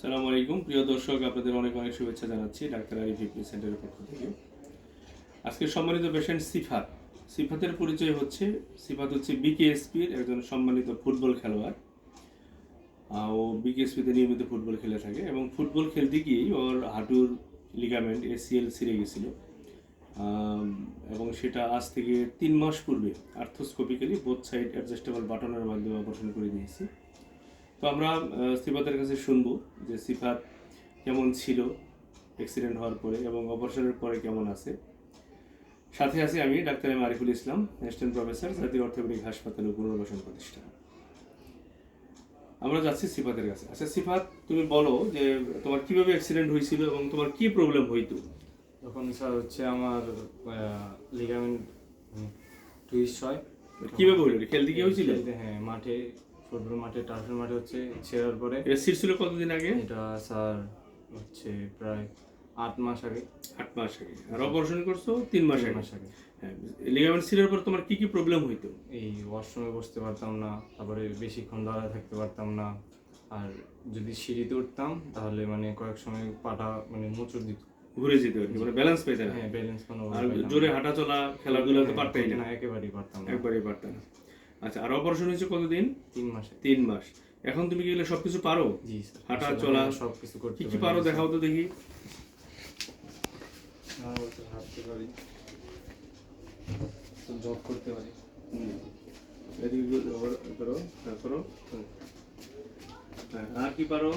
সালাম আলাইকুম। প্রিয় দর্শক, আপনাদের অনেক অনেক শুভেচ্ছা জানাচ্ছি ডাক্তার আরিফ ফিটনেস সেন্টারের পক্ষ থেকে। আজকের সম্মানিত পেশেন্ট সিফাত। সিফাতের পরিচয় হচ্ছে, সিফাত হচ্ছে বিকেএসপির একজন সম্মানিত ফুটবল খেলোয়াড়। ও বিকেএসপিতে নিয়মিত ফুটবল খেলে থাকে এবং ফুটবল খেলতে গিয়েই ওর হাঁটুর লিগামেন্ট এসিএল ছিঁড়ে গেছিল। এবং সেটা আজ থেকে তিন মাস পূর্বে আর্থোস্কোপিক্যালি বোথ সাইড অ্যাডজাস্টেবল বাটনের মাধ্যমে অপারেশন করে দিয়েছি। তো আমরা সিফাতের কাছে শুনব যে সিফাত কেমন ছিল অ্যাক্সিডেন্ট হওয়ার পরে এবং অপারেশনের পরে কেমন আছে। সাথে আছি আমি doctor M Ariful Islam assistant professor জাতীয় অর্থোপেডিক হাসপাতাল ও পুনর্বাসন প্রতিষ্ঠান আমরা যাচ্ছি সিফাতের কাছে। আচ্ছা সিফাত তুমি বলো যে তোমার কীভাবে অ্যাক্সিডেন্ট হয়েছিল এবং তোমার কি প্রবলেম হইতো? তখন স্যার হচ্ছে আমার লিগামেন্ট টুইস্ট হয়। কীভাবে হইল? খেলতে গিয়ে হয়েছিল? হ্যাঁ মাঠে ফুটবল মাঠে টার্ফের মাঠে হচ্ছে ছেড়ার পরে। এটা ছিল কতদিন আগে? এটা স্যার হচ্ছে প্রায় আট মাস আগে। আট মাস আগে। আর অপারেশন করছ তিন মাস আগে? মাস আগে। হ্যাঁ লিগামেন্ট পর তোমার কি কি প্রবলেম হইতো? এই ওয়াশরুমে বসতে পারতাম না তারপরে বেশিক্ষণ দাঁড়ায় থাকতে পারতাম না। আর যদি সিঁড়িতে উঠতাম তাহলে মানে কয়েক সময় পাটা মানে মোচড় দিত। ঘুরে যেতে কি মানে ব্যালেন্স পেতে না। হ্যাঁ ব্যালেন্স কোনো আর জোরে হাঁটা চলা খেলাধুলা তো পারতাই না। না একেবারেই পারতাম না। একবারই পারতাম না। আচ্ছা আর অপারেশন হয়েছে কতদিন? তিন মাসে। তিন মাস। এখন তুমি কি এগুলো সবকিছু পারো? জি স্যার হাঁটা চলা সব কিছু করতে কি কি পারো দেখাও তো দেখি। হাঁটতে পারি জব করতে পারি। এদিকে ঘুরে- করো করো। হ্যাঁ, আর কি পারো?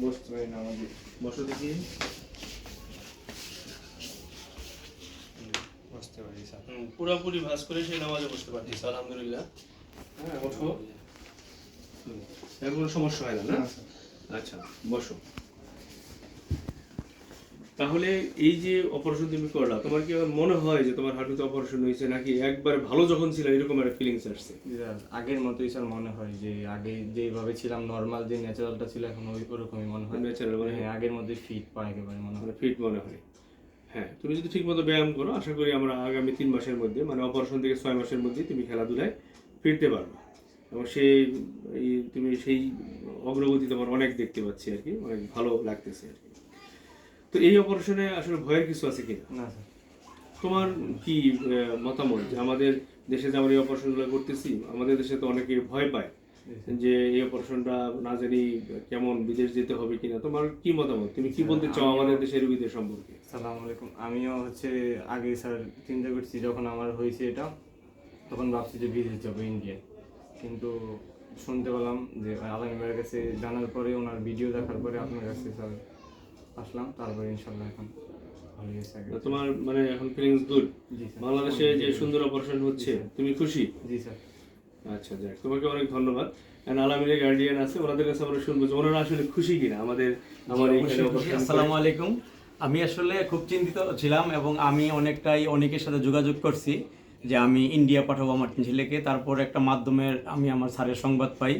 বসতে পারি না আমাদের। বসো দেখি। পুরাপুরি ভাস করে সেই নামাজে বসতে পারছিস আলহামদুলিল্লাহ। হ্যাঁ বসো। এর কোনো সমস্যা হয় না না? আচ্ছা বসো। তাহলে এই যে অপারেশন তুমি করলা তোমার কি আবার মনে হয় যে তোমার হাঁটুতে অপারেশন হয়েছে নাকি একবারে ভালো যখন ছিল এরকম একটা ফিলিংস আসছে? আগের মতোই স্যার মনে হয় যে আগে যেভাবে ছিলাম নর্মাল যে ন্যাচারালটা ছিল এখন ওই ওরকমই মনে হয়। ন্যাচারাল মানে হ্যাঁ। আগের মধ্যে ফিট পা একেবারে মনে হয়। ফিট মনে হয়। হ্যাঁ তুমি যদি ঠিকমতো ব্যায়াম করো আশা করি আমরা আগামী তিন মাসের মধ্যে মানে অপারেশন থেকে ছয় মাসের মধ্যে তুমি খেলাধুলায় ফিরতে পারবে। এবং সেই তুমি সেই অগ্রগতি তোমার অনেক দেখতে পাচ্ছি আর কি অনেক ভালো লাগতেছে আর কি। তো এই অপারেশনে আসলে ভয়ের কিছু আছে কিনা? না তোমার কি মতামত? যে আমাদের দেশে যে আমরা এই অপারেশনগুলো করতেছি আমাদের দেশে তো অনেকে ভয় পায়। যে এই অপারেশনটা না জানি কেমন বিদেশ যেতে হবে কিনা। তোমার কি মতামত? তুমি কি বলতে চাও আমাদের দেশের রোগীদের সম্পর্কে? সালাম আলাইকুম। আমিও হচ্ছে আগে স্যার চিন্তা করছি যখন আমার হয়েছে এটা তখন ভাবছি যে বিদেশ যাব ইন্ডিয়ায় কিন্তু শুনতে পেলাম যে আলমিনের কাছে জানার পরে ওনার ভিডিও দেখার পরে আপনার কাছে স্যার আসলাম তারপরে ইনশাল্লাহ এখন তোমার মানে এখন ফিলিংস গুড বাংলাদেশে যে সুন্দর অপারেশন হচ্ছে তুমি খুশি? জি স্যার। আচ্ছা যাক তোমাকে অনেক ধন্যবাদ। And আলামিনের গার্ডিয়ান আছে ওনাদের কাছে আমরা শুনব যে ওনারা আসলে খুশি কিনা আমাদের আমার। আসসালামু আলাইকুম। আমি আসলে খুব চিন্তিত ছিলাম এবং আমি অনেকটাই অনেকের সাথে যোগাযোগ করছি যে আমি ইন্ডিয়া পাঠাবো আমার ছেলেকে। তারপর একটা মাধ্যমের আমি আমার স্যারের সংবাদ পাই।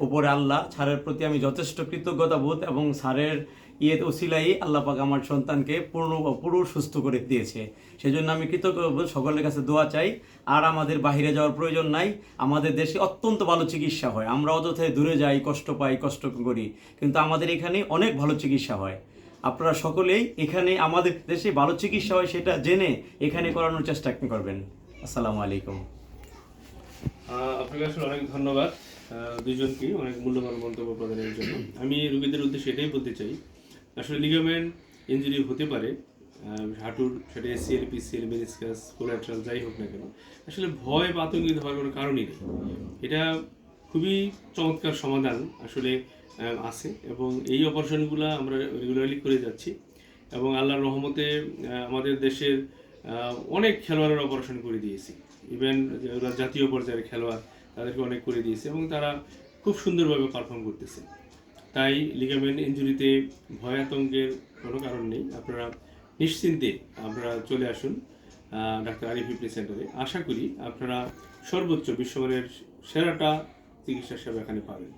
উপরে আল্লাহ স্যারের প্রতি আমি যথেষ্ট কৃতজ্ঞতা বোধ এবং স্যারের ইয়ে ওসিলাই আল্লাহ পাক আমার সন্তানকে পূর্ণ, পুরো সুস্থ করে দিয়েছে। সেই জন্য আমি কৃতজ্ঞ সকলের কাছে দোয়া চাই। আর আমাদের বাহিরে যাওয়ার প্রয়োজন নাই। আমাদের দেশে অত্যন্ত ভালো চিকিৎসা হয়। আমরা অযথায় দূরে যাই, কষ্ট পাই, কষ্ট করি। কিন্তু আমাদের এখানে অনেক ভালো চিকিৎসা হয়। আপনারা সকলেই এখানে আমাদের দেশে ভালো চিকিৎসা হয় সেটা জেনে এখানে করানোর চেষ্টা করবেন। আসসালামু আলাইকুম। আপনাকে অনেক ধন্যবাদ। আহ, দুজনকেই অনেক মূল্যবান মন্তব্য প্রদানের জন্য। আমি রোগীদের উদ্দেশ্যে এটাই বলতে চাই আসলে লিগামেন্ট ইঞ্জুরি হতে পারে হাঁটুর সেটা এসিএল পিসিএল মেনিসকাস কোলাট্রাল যাই হোক না কেন আসলে ভয় বা আতঙ্কিত হওয়ার কোনো কারণই নেই। এটা খুবই চমৎকার সমাধান আসলে আছে এবং এই অপারেশনগুলো আমরা রেগুলারলি করে যাচ্ছি এবং আল্লাহর রহমতে আমাদের দেশের অনেক খেলোয়াড়ের অপারেশন করে দিয়েছি। ইভেন জাতীয় পর্যায়ের খেলোয়াড় তাদেরকে অনেক করে দিয়েছে এবং তারা খুব সুন্দরভাবে পারফর্ম করতেছে। তাই লিগামেন্ট ইঞ্জুরিতে ভয় আতঙ্কের কোনো কারণ নেই। আপনারা নিশ্চিন্তে আপনারা চলে আসুন ডাক্তার আরিফ ফিটনেস সেন্টারে আশা করি আপনারা সর্বোচ্চ বিশ্বমানের সেরাটা চিকিৎসা সেবা এখানে পাবেন।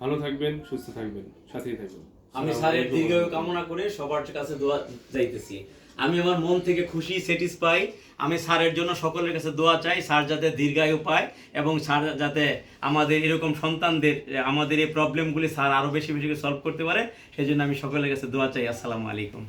ভালো থাকবেন সুস্থ থাকবেন সাথেই থাকবেন। আমি স্যারের দীর্ঘ কামনা করে সবার কাছে দোয়া যাইতেছি। আমি আমার মন থেকে খুশি স্যাটিসফাই আমি স্যারের জন্য সকলের কাছে দোয়া চাই, স্যার যাতে দীর্ঘায়ু পায় এবং স্যার যাতে আমাদের এরকম সন্তানদের, আমাদের এই প্রবলেমগুলি স্যার আরও বেশি বেশি সলভ করতে পারে। সেই জন্য আমি সকলের কাছে দোয়া চাই। আসসালামু আলাইকুম।